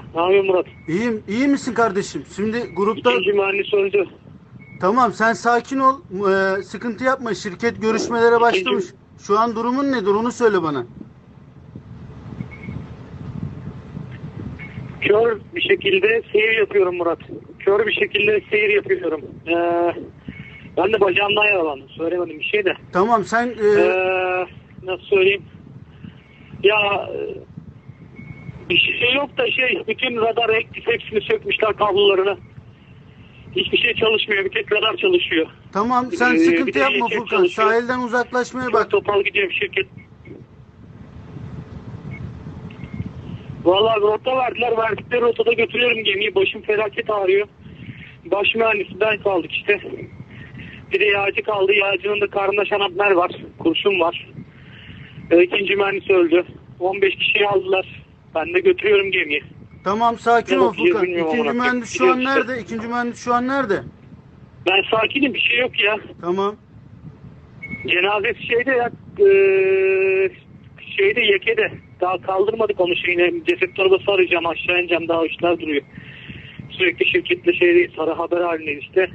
ya. Ne yapıyorsun Murat? İyiyim. İyi misin kardeşim? Şimdi grupta İkinci mühendis öldü. tamam sen sakin ol. Ee, sıkıntı yapma. Şirket görüşmelere başlamış. Şu an durumun nedir? Onu söyle bana. Kör bir şekilde seyir yapıyorum Murat. Kör bir şekilde seyir yapıyorum. Ee, ben de bacağımdan yaralandım. Söylemedim bir şey de. Tamam sen e, Ee, nasıl söyleyeyim? Ya bir şey yok da şey bütün radar ektif hepsini sökmüşler kablolarını. Hiçbir şey çalışmıyor. Bir tek radar çalışıyor. tamam sen Ee, sıkıntı yapma yiyecek Furkan. çalışıyor. Sahilden uzaklaşmaya Çok bak. topal gidiyor şirket. Vallahi rota verdiler. Verdikleri rotada götürüyorum gemiyi. Başım felaket ağrıyor. Baş mühendisi ben kaldık işte. Bir de yağcı kaldı. Yağcının da karnında şanapner var. Kurşun var. Ee, ikinci mühendis öldü. 15 kişiyi aldılar. Ben de götürüyorum gemiyi. Tamam sakin Ne ol Furkan. İkinci mühendis şu an nerede? İkinci mühendis şu an nerede? Ben sakinim. Bir şey yok ya. Tamam. Cenazesi şeyde ya eee, şeyde yekede. Daha kaldırmadık onu şeyine. Ceset torbası arayacağım aşağı ineceğim daha işler duruyor. Sürekli şirketle şeydeyiz sarı haber halindeyiz işte.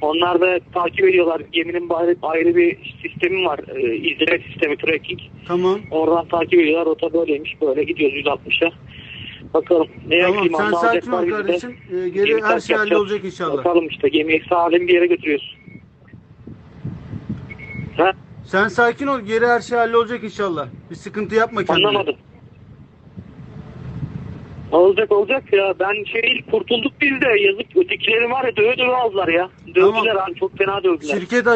Onlar da takip ediyorlar. Geminin ayrı, ayrı bir sistemi var. E, izleme sistemi tracking. Tamam. Oradan takip ediyorlar. Rota böyleymiş. Böyle gidiyoruz 160'a. Bakalım. Ne Tamam yakayım, sen sakin ol kardeşim. Ee, geri Gemi her şey yapacağız. hallolacak inşallah. Bakalım işte gemiyi salim bir yere götürüyoruz. Ha? Sen sakin ol. Geri her şey hallolacak inşallah. Bir sıkıntı yapma kendine. Anlamadım. Olacak olacak ya. Ben şey kurtulduk biz de yazık ötekileri var ya döve döve aldılar ya. Dövdüler Tamam. abi çok fena dövdüler. Şirket